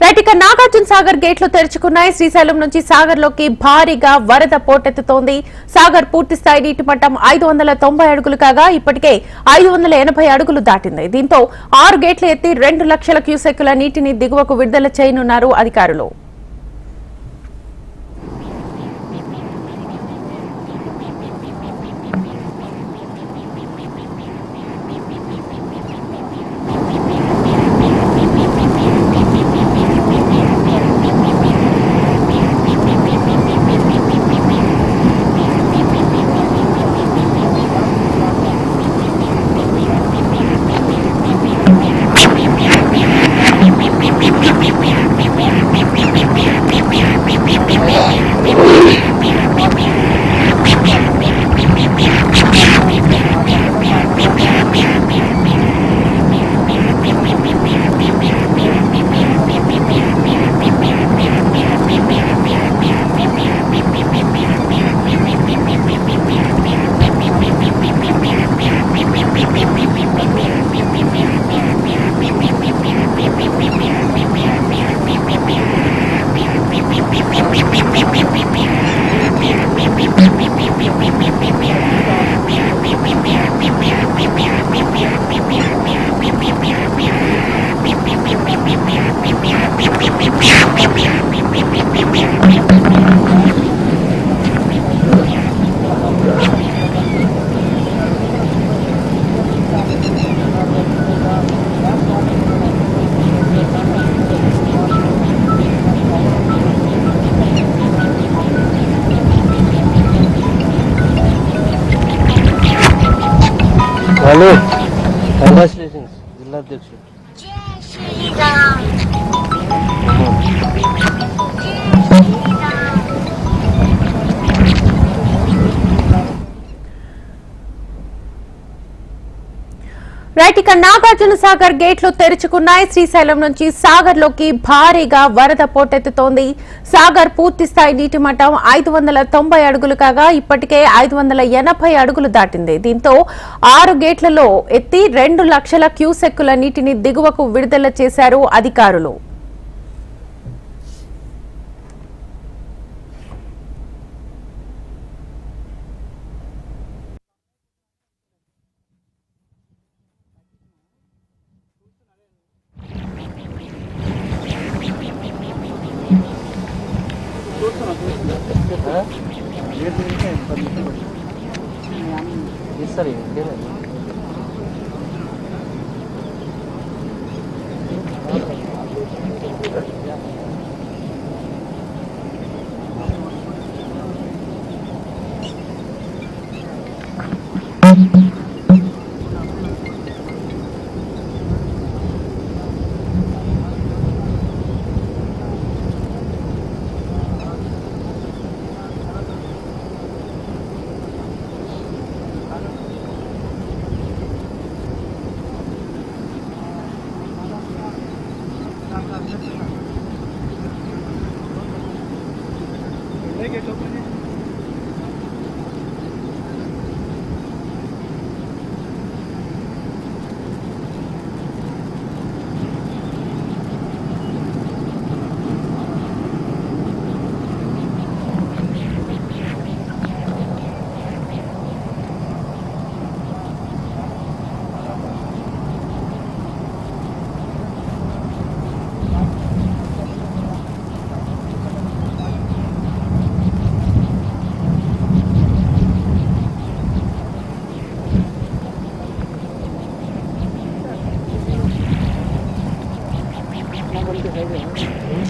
Right ఇక నాగార్జున సాగర్ గేట్లు తెరుచుకున్నాయి. శ్రీశైలం నుంచి సాగర్లోకి భారీగా వరద పోటెత్తుతోంది. సాగర్ పూర్తి స్థాయి నీటి మట్టం ఐదు వందల తొంభై అడుగులు కాగా ఇప్పటికే ఐదు వందల ఎనభై అడుగులు దాటింది. దీంతో ఆరు గేట్లు ఎత్తి రెండు లక్షల క్యూసెక్కుల నీటిని దిగువకు విడుదల చేయనున్నారు అధికారులు. Alo. Kardeş misiniz? Yıllardır. 这是一个 right ఇక నాగార్జున సాగర్ గేట్లు తెరుచుకున్నాయి. శ్రీశైలం నుంచి సాగర్లోకి భారీగా వరద పోటెత్తుతోంది. సాగర్ పూర్తి స్థాయి నీటి మట్టం ఐదు వందల తొంభై అడుగులు కాగా ఇప్పటికే ఐదు వందల ఎనభై అడుగులు దాటింది. దీంతో ఆరు గేట్లలో ఎత్తి రెండు లక్షల క్యూసెక్కుల నీటిని దిగువకు విడుదల చేశారు అధికారులు. Yes sir 没人没